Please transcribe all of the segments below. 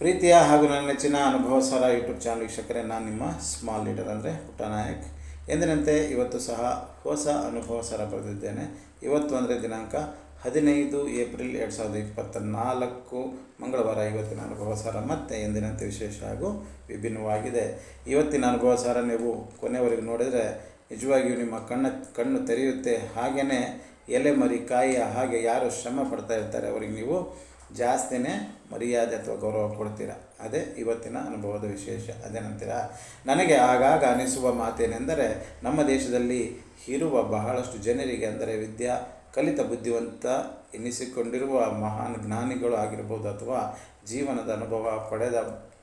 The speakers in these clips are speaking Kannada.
ಪ್ರೀತಿಯ ಹಾಗೂ ನನ್ನ ನೆಚ್ಚಿನ ಅನುಭವ ಸಾರ ಯೂಟ್ಯೂಬ್ ಚಾನಲ್ ವೀಕ್ಷಕರೇ, ನಾನು ನಿಮ್ಮ ಸ್ಮಾಲ್ ಲೀಡರ್ ಅಂದರೆ ಪುಟ್ಟನಾಯಕ್ ಎಂದಿನಂತೆ ಇವತ್ತು ಸಹ ಹೊಸ ಅನುಭವ ಸಾರ ಬರೆದಿದ್ದೇನೆ. ಇವತ್ತು ಅಂದರೆ ದಿನಾಂಕ ಹದಿನೈದು ಏಪ್ರಿಲ್ ಎರಡು ಸಾವಿರದ ಇಪ್ಪತ್ತ ನಾಲ್ಕು ಮಂಗಳವಾರ ಇವತ್ತಿನ ಅನುಭವ ಸಾರ ಮತ್ತೆ ಎಂದಿನಂತೆ ವಿಶೇಷ ಹಾಗೂ ವಿಭಿನ್ನವಾಗಿದೆ. ಇವತ್ತಿನ ಅನುಭವ ಸಾರ ನೀವು ಕೊನೆವರೆಗೂ ನೋಡಿದರೆ ನಿಜವಾಗಿಯೂ ನಿಮ್ಮ ಕಣ್ಣ, ಕಣ್ಣು ತೆರೆಯುತ್ತೆ. ಹಾಗೆಯೇ ಎಲೆ ಮರಿ ಕಾಯಿಯ ಹಾಗೆ ಯಾರು ಶ್ರಮ ಪಡ್ತಾ ಇರ್ತಾರೆ, ಅವರಿಗೆ ನೀವು ಜಾಸ್ತಿನೇ ಮರ್ಯಾದೆ ಅಥವಾ ಗೌರವ ಕೊಡ್ತೀರ? ಅದೇ ಇವತ್ತಿನ ಅನುಭವದ ವಿಶೇಷ. ಅದೇನಂತೀರ ನನಗೆ ಆಗಾಗ ಅನಿಸುವ ಮಾತೇನೆಂದರೆ, ನಮ್ಮ ದೇಶದಲ್ಲಿ ಇರುವ ಬಹಳಷ್ಟು ಜನರಿಗೆ ಅಂದರೆ ವಿದ್ಯಾ, ಕಲಿತ ಬುದ್ಧಿವಂತ ಎನಿಸಿಕೊಂಡಿರುವ ಮಹಾನ್ ಜ್ಞಾನಿಗಳು ಆಗಿರ್ಬೋದು ಅಥವಾ ಜೀವನದ ಅನುಭವ ಪಡೆದ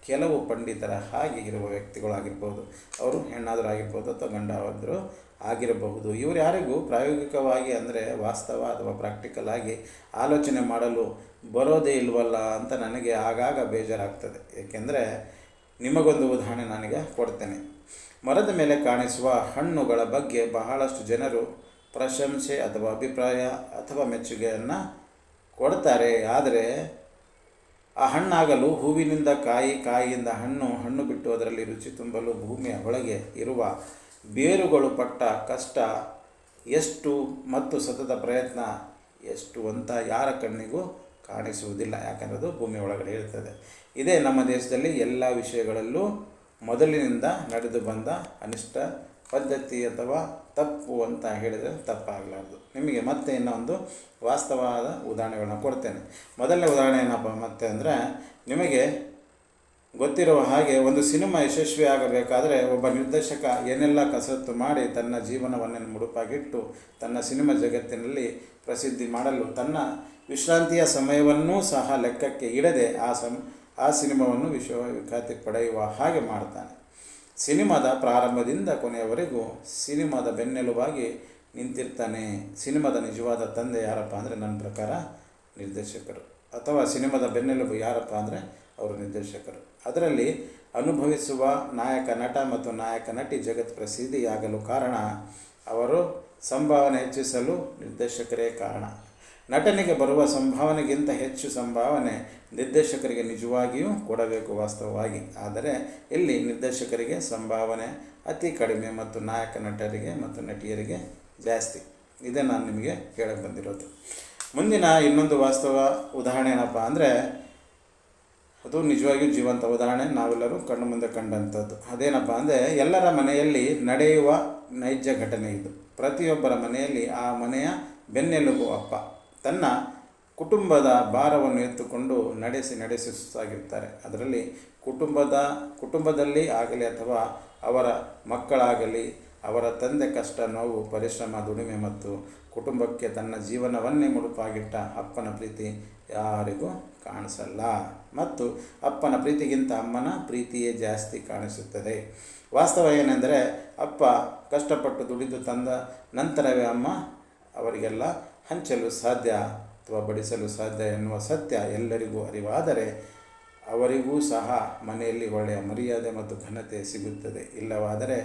ಕೆಲವು ಪಂಡಿತರ ಹಾಗೆ ಇರುವ ವ್ಯಕ್ತಿಗಳಾಗಿರ್ಬೋದು ಅವರು ಹೆಣ್ಣಾದರೂ ಆಗಿರ್ಬೋದು ಅಥವಾ ಗಂಡಾದರೂ ಆಗಿರಬಹುದು. ಇವರು ಯಾರಿಗೂ ಪ್ರಾಯೋಗಿಕವಾಗಿ ಅಂದರೆ ವಾಸ್ತವ ಅಥವಾ ಪ್ರಾಕ್ಟಿಕಲ್ ಆಗಿ ಆಲೋಚನೆ ಮಾಡಲು ಬರೋದೇ ಇಲ್ವಲ್ಲ ಅಂತ ನನಗೆ ಆಗಾಗ ಬೇಜಾರಾಗ್ತದೆ. ಏಕೆಂದರೆ ನಿಮಗೊಂದು ಉದಾಹರಣೆ ನನಗೆ ಕೊಡ್ತೇನೆ. ಮರದ ಮೇಲೆ ಕಾಣಿಸುವ ಹಣ್ಣುಗಳ ಬಗ್ಗೆ ಬಹಳಷ್ಟು ಜನರು ಪ್ರಶಂಸೆ ಅಥವಾ ಅಭಿಪ್ರಾಯ ಅಥವಾ ಮೆಚ್ಚುಗೆಯನ್ನು ಕೊಡ್ತಾರೆ. ಆದರೆ ಆ ಹಣ್ಣಾಗಲು ಹೂವಿನಿಂದ ಕಾಯಿ, ಕಾಯಿಯಿಂದ ಹಣ್ಣು ಹಣ್ಣು ಬಿಟ್ಟು ಅದರಲ್ಲಿ ರುಚಿ ತುಂಬಲು ಭೂಮಿಯ ಒಳಗೆ ಇರುವ ಬೇರುಗಳು ಪಟ್ಟ ಕಷ್ಟ ಎಷ್ಟು ಮತ್ತು ಸತತ ಪ್ರಯತ್ನ ಎಷ್ಟು ಅಂತ ಯಾರ ಕಣ್ಣಿಗೂ ಕಾಣಿಸುವುದಿಲ್ಲ. ಯಾಕಂದರೆ ಅದು ಭೂಮಿ ಒಳಗಡೆ ಇರ್ತದೆ. ಇದೇ ನಮ್ಮ ದೇಶದಲ್ಲಿ ಎಲ್ಲ ವಿಷಯಗಳಲ್ಲೂ ಮೊದಲಿನಿಂದ ನಡೆದು ಬಂದ ಅನಿಷ್ಟ ಪದ್ಧತಿ ಅಥವಾ ತಪ್ಪು ಅಂತ ಹೇಳಿದರೆ ತಪ್ಪಾಗಲಾರ್ದು. ನಿಮಗೆ ಮತ್ತೆ ಇನ್ನೊಂದು ವಾಸ್ತವವಾದ ಉದಾಹರಣೆಗಳನ್ನ ಕೊಡ್ತೇನೆ. ಮೊದಲನೇ ಉದಾಹರಣೆ ಏನಪ್ಪ ಮತ್ತೆ ಅಂದರೆ, ನಿಮಗೆ ಗೊತ್ತಿರುವ ಹಾಗೆ ಒಂದು ಸಿನಿಮಾ ಯಶಸ್ವಿ ಆಗಬೇಕಾದರೆ ಒಬ್ಬ ನಿರ್ದೇಶಕ ಏನೆಲ್ಲ ಕಸರತ್ತು ಮಾಡಿ ತನ್ನ ಜೀವನವನ್ನೇ ಮುಡುಪಾಗಿಟ್ಟು ತನ್ನ ಸಿನಿಮಾ ಜಗತ್ತಿನಲ್ಲಿ ಪ್ರಸಿದ್ಧಿ ಮಾಡಲು ತನ್ನ ವಿಶ್ರಾಂತಿಯ ಸಮಯವನ್ನೂ ಸಹ ಲೆಕ್ಕಕ್ಕೆ ಇಡದೆ ಆ ಸಮ್ ಆ ಸಿನಿಮಾವನ್ನು ವಿಶ್ವವಿಖ್ಯಾತಿ ಪಡೆಯುವ ಹಾಗೆ ಮಾಡ್ತಾನೆ ಸಿನಿಮಾದ ಪ್ರಾರಂಭದಿಂದ ಕೊನೆಯವರೆಗೂ ಸಿನಿಮಾದ ಬೆನ್ನೆಲುಬಾಗಿ ನಿಂತಿರ್ತಾನೆ. ಸಿನಿಮಾದ ನಿಜವಾದ ತಂದೆ ಯಾರಪ್ಪ ಅಂದರೆ ನನ್ನ ಪ್ರಕಾರ ನಿರ್ದೇಶಕರು. ಅಥವಾ ಸಿನಿಮಾದ ಬೆನ್ನೆಲುಬು ಯಾರಪ್ಪ ಅಂದರೆ ಅವರು ನಿರ್ದೇಶಕರು. ಅದರಲ್ಲಿ ಅನುಭವಿಸುವ ನಾಯಕ ನಟ ಮತ್ತು ನಾಯಕ ನಟಿ ಜಗತ್ ಪ್ರಸಿದ್ಧಿಯಾಗಲು ಕಾರಣ ಅವರು ಸಂಭಾವನೆ ಹೆಚ್ಚಿಸಲು ನಿರ್ದೇಶಕರೇ ಕಾರಣ. ನಟನಿಗೆ ಬರುವ ಸಂಭಾವನೆಗಿಂತ ಹೆಚ್ಚು ಸಂಭಾವನೆ ನಿರ್ದೇಶಕರಿಗೆ ನಿಜವಾಗಿಯೂ ಕೊಡಬೇಕು ವಾಸ್ತವವಾಗಿ. ಆದರೆ ಇಲ್ಲಿ ನಿರ್ದೇಶಕರಿಗೆ ಸಂಭಾವನೆ ಅತಿ ಕಡಿಮೆ ಮತ್ತು ನಾಯಕ ನಟರಿಗೆ ಮತ್ತು ನಟಿಯರಿಗೆ ಜಾಸ್ತಿ. ಇದೇ ನಾನು ನಿಮಗೆ ಹೇಳಕ್ಕೆ ಬಂದಿರೋದು. ಮುಂದಿನ ಇನ್ನೊಂದು ವಾಸ್ತವ ಉದಾಹರಣೆ ಏನಪ್ಪ ಅಂದರೆ, ಅದು ನಿಜವಾಗಿಯೂ ಜೀವಂತ ಉದಾಹರಣೆ, ನಾವೆಲ್ಲರೂ ಕಣ್ಣು ಮುಂದೆ ಕಂಡಂಥದ್ದು. ಅದೇನಪ್ಪ ಅಂದರೆ, ಎಲ್ಲರ ಮನೆಯಲ್ಲಿ ನಡೆಯುವ ನೈಜ ಘಟನೆ ಇದು. ಪ್ರತಿಯೊಬ್ಬರ ಮನೆಯಲ್ಲಿ ಆ ಮನೆಯ ಬೆನ್ನೆಲುಬು ಅಪ್ಪ. ತನ್ನ ಕುಟುಂಬದ ಭಾರವನ್ನು ಎತ್ತುಕೊಂಡು ನಡೆಸಿ ನಡೆಸಿ ಸುಸ್ತಾಗಿರ್ತಾರೆ ಅದರಲ್ಲಿ ಕುಟುಂಬದ, ಕುಟುಂಬದಲ್ಲಿ ಆಗಲಿ ಅಥವಾ ಅವರ ಮಕ್ಕಳಾಗಲಿ, ಅವರ ತಂದೆ ಕಷ್ಟ, ನೋವು, ಪರಿಶ್ರಮ, ದುಡಿಮೆ ಮತ್ತು ಕುಟುಂಬಕ್ಕೆ ತನ್ನ ಜೀವನವನ್ನೇ ಮುಡುಪಾಗಿಟ್ಟ ಅಪ್ಪನ ಪ್ರೀತಿ ಯಾರಿಗೂ ಕಾಣಿಸಲ್ಲ. ಮತ್ತು ಅಪ್ಪನ ಪ್ರೀತಿಗಿಂತ ಅಮ್ಮನ ಪ್ರೀತಿಯೇ ಜಾಸ್ತಿ ಕಾಣಿಸುತ್ತದೆ. ವಾಸ್ತವ ಏನೆಂದರೆ, ಅಪ್ಪ ಕಷ್ಟಪಟ್ಟು ದುಡಿದು ತಂದ ನಂತರವೇ ಅಮ್ಮ ಅವರಿಗೆಲ್ಲ ಹಂಚಲು ಸಾಧ್ಯ ಅಥವಾ ಬಡಿಸಲು ಸಾಧ್ಯ ಎನ್ನುವ ಸತ್ಯ ಎಲ್ಲರಿಗೂ ಅರಿವಾದರೆ ಅವರಿಗೂ ಸಹ ಮನೆಯಲ್ಲಿ ಒಳ್ಳೆಯ ಮರ್ಯಾದೆ ಮತ್ತು ಘನತೆ ಸಿಗುತ್ತದೆ. ಇಲ್ಲವಾದರೆ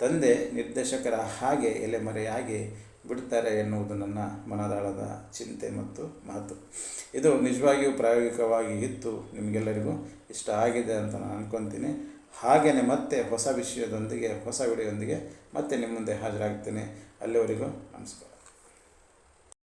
ತಂದೆ ನಿರ್ದೇಶಕರ ಹಾಗೆ ಎಲೆಮರೆಯಾಗಿ ಬಿಡ್ತಾರೆ ಎನ್ನುವುದು ನನ್ನ ಮನದಾಳದ ಚಿಂತೆ ಮತ್ತು ಮಾತು. ಇದು ನಿಜವಾಗಿಯೂ ಪ್ರಾಯೋಗಿಕವಾಗಿ ಇತ್ತು. ನಿಮಗೆಲ್ಲರಿಗೂ ಇಷ್ಟ ಆಗಿದೆ ಅಂತ ನಾನು ಅಂದ್ಕೊತೀನಿ ಹಾಗೆಯೇ ಮತ್ತೆ ಹೊಸ ವಿಷಯದೊಂದಿಗೆ, ಹೊಸ ವಿಡಿಯೋದೊಂದಿಗೆ ಮತ್ತೆ ನಿಮ್ಮ ಮುಂದೆ ಹಾಜರಾಗ್ತೇನೆ. ಅಲ್ಲಿವರೆಗೂ ನಮಸ್ಕಾರ.